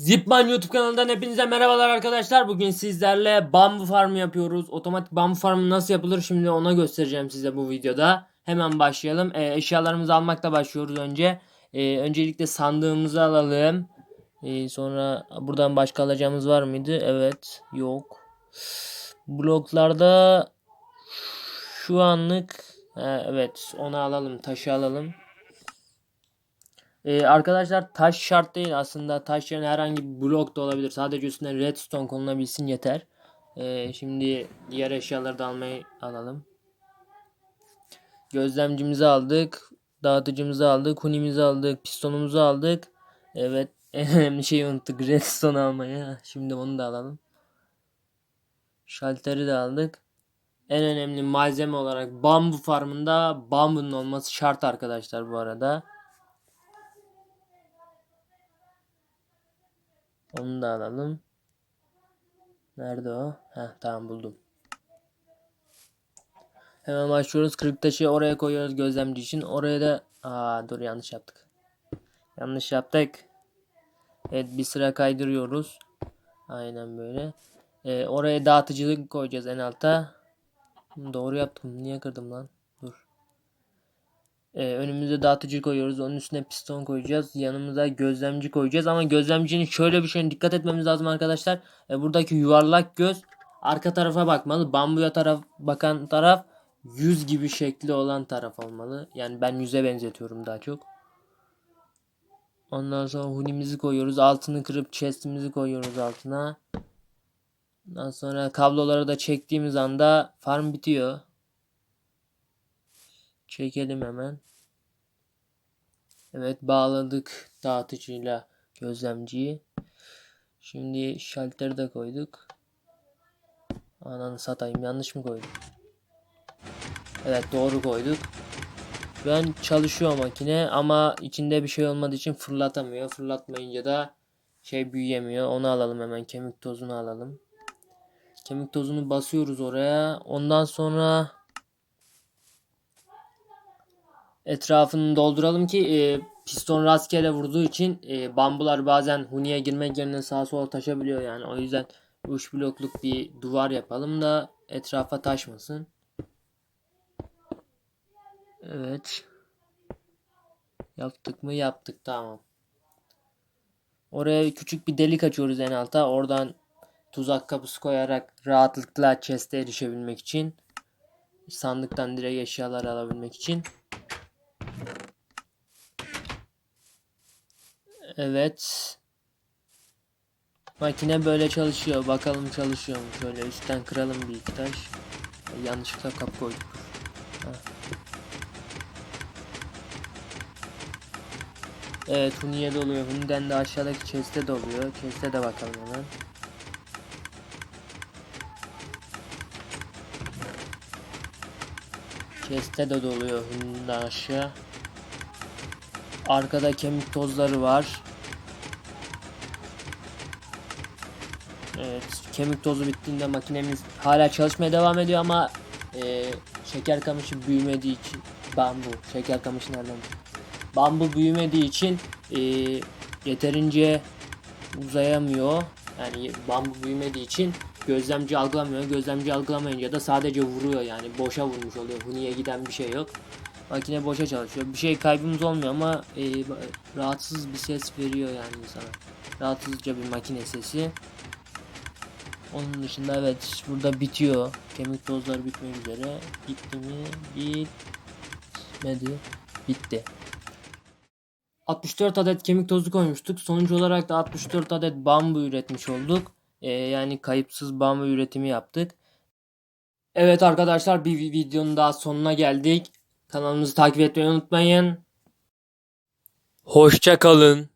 Zipman YouTube kanalından hepinize merhabalar arkadaşlar. Bugün sizlerle bambu farmı yapıyoruz. Otomatik bambu farmı nasıl yapılır şimdi ona göstereceğim size bu videoda. Hemen başlayalım. Ee, eşyalarımızı almakla başlıyoruz önce. Ee, öncelikle sandığımızı alalım. Ee, sonra buradan başka alacağımız var mıydı? Evet. Yok. Bloklarda şu anlık ha, evet onu alalım. Taşı alalım. Ee, arkadaşlar taş şart değil aslında taş yerine herhangi bir blok da olabilir. Sadece üstüne redstone konulabilsin yeter. Ee, şimdi diğer eşyaları da almayı alalım. Gözlemcimizi aldık. Dağıtıcımızı aldık. Hunimizi aldık. Pistonumuzu aldık. Evet en önemli şeyi unuttuk. Redstone almayı. Şimdi onu da alalım. Şalteri de aldık. En önemli malzeme olarak bambu farmında bambunun olması şart arkadaşlar bu arada. Onu da alalım. Nerede o? Heh tamam buldum. Hemen başlıyoruz. Kırık taşı oraya koyuyoruz gözlemci için. Oraya da... Aa dur yanlış yaptık. Yanlış yaptık. Evet bir sıra kaydırıyoruz. Aynen böyle. Ee, oraya dağıtıcılık koyacağız en alta. Doğru yaptım. Niye kırdım lan? Ee, önümüze dağıtıcı koyuyoruz. Onun üstüne piston koyacağız. Yanımıza gözlemci koyacağız. Ama gözlemcinin şöyle bir şeyine dikkat etmemiz lazım arkadaşlar. Ee, buradaki yuvarlak göz arka tarafa bakmalı. Bambuya taraf bakan taraf yüz gibi şekli olan taraf olmalı. Yani ben yüze benzetiyorum daha çok. Ondan sonra hunimizi koyuyoruz. Altını kırıp chestimizi koyuyoruz altına. Ondan sonra kabloları da çektiğimiz anda farm bitiyor. Çekelim hemen. Evet bağladık dağıtıcıyla gözlemciyi. Şimdi şalteri de koyduk. Ananı satayım yanlış mı koyduk? Evet doğru koyduk. An çalışıyor makine ama içinde bir şey olmadığı için fırlatamıyor. Fırlatmayınca da şey büyüyemiyor. Onu alalım hemen kemik tozunu alalım. Kemik tozunu basıyoruz oraya. Ondan sonra etrafını dolduralım ki e, piston rastgele vurduğu için e, bambular bazen huniye girmek yerine sağa sola taşabiliyor yani. O yüzden 3 blokluk bir duvar yapalım da etrafa taşmasın. Evet. Yaptık mı? Yaptık. Tamam. Oraya küçük bir delik açıyoruz en alta. Oradan tuzak kapısı koyarak rahatlıkla chest'e erişebilmek için. Sandıktan direkt eşyalar alabilmek için. Evet. Makine böyle çalışıyor. Bakalım çalışıyor mu? Şöyle üstten kıralım bir iki taş. Yanlışlıkla kapı koyduk. Evet Huni'ye doluyor. Huni'den de aşağıdaki chest'e doluyor. Chest'e de bakalım hemen. Chest'e de doluyor Huni'den aşağı. Arkada kemik tozları var. Evet, kemik tozu bittiğinde makinemiz hala çalışmaya devam ediyor ama e, şeker kamışı büyümediği için bambu, şeker kamışı nereden? Bambu büyümediği için e, yeterince uzayamıyor. Yani bambu büyümediği için gözlemci algılamıyor. Gözlemci algılamayınca da sadece vuruyor yani boşa vurmuş oluyor. Huniye giden bir şey yok. Makine boşa çalışıyor. Bir şey kaybımız olmuyor ama e, rahatsız bir ses veriyor yani insana. Rahatsızca bir makine sesi. Onun dışında evet burada bitiyor. Kemik tozları bitmek üzere. Bitti mi? Bitmedi. Bitti. 64 adet kemik tozu koymuştuk. Sonuç olarak da 64 adet bambu üretmiş olduk. Ee, yani kayıpsız bambu üretimi yaptık. Evet arkadaşlar bir vi- videonun daha sonuna geldik. Kanalımızı takip etmeyi unutmayın. Hoşça kalın.